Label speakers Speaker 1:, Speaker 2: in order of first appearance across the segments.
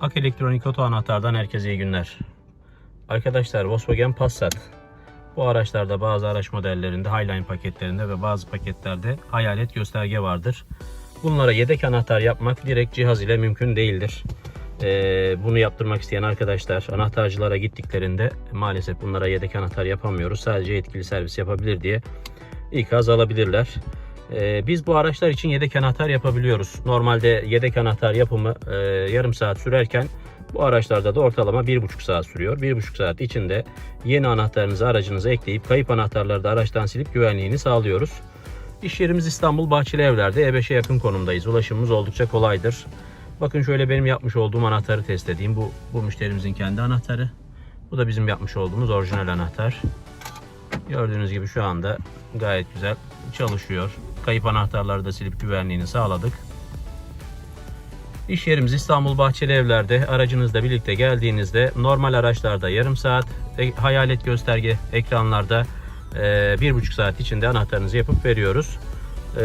Speaker 1: Ak Elektronik Oto Anahtar'dan herkese iyi günler. Arkadaşlar Volkswagen Passat. Bu araçlarda bazı araç modellerinde, Highline paketlerinde ve bazı paketlerde hayalet gösterge vardır. Bunlara yedek anahtar yapmak direkt cihaz ile mümkün değildir. Ee, bunu yaptırmak isteyen arkadaşlar anahtarcılara gittiklerinde maalesef bunlara yedek anahtar yapamıyoruz. Sadece yetkili servis yapabilir diye ikaz alabilirler. Ee, biz bu araçlar için yedek anahtar yapabiliyoruz. Normalde yedek anahtar yapımı e, yarım saat sürerken bu araçlarda da ortalama 1,5 saat sürüyor. 1,5 saat içinde yeni anahtarınızı aracınıza ekleyip kayıp anahtarları da araçtan silip güvenliğini sağlıyoruz. İş yerimiz İstanbul Bahçeli Evler'de E5'e yakın konumdayız. Ulaşımımız oldukça kolaydır. Bakın şöyle benim yapmış olduğum anahtarı test edeyim. Bu, bu müşterimizin kendi anahtarı. Bu da bizim yapmış olduğumuz orijinal anahtar. Gördüğünüz gibi şu anda gayet güzel çalışıyor. Kayıp anahtarları da silip güvenliğini sağladık. İş yerimiz İstanbul Bahçeli Evler'de. Aracınızla birlikte geldiğinizde normal araçlarda yarım saat, e, hayalet gösterge ekranlarda e, bir buçuk saat içinde anahtarınızı yapıp veriyoruz. E,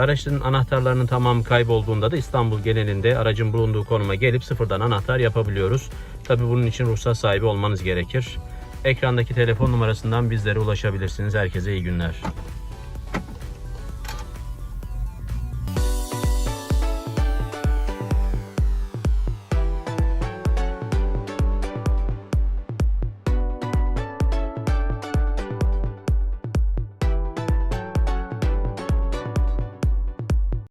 Speaker 1: araçın anahtarlarının tamamı kaybolduğunda da İstanbul genelinde aracın bulunduğu konuma gelip sıfırdan anahtar yapabiliyoruz. Tabi bunun için ruhsat sahibi olmanız gerekir. Ekrandaki telefon numarasından bizlere ulaşabilirsiniz. Herkese iyi günler.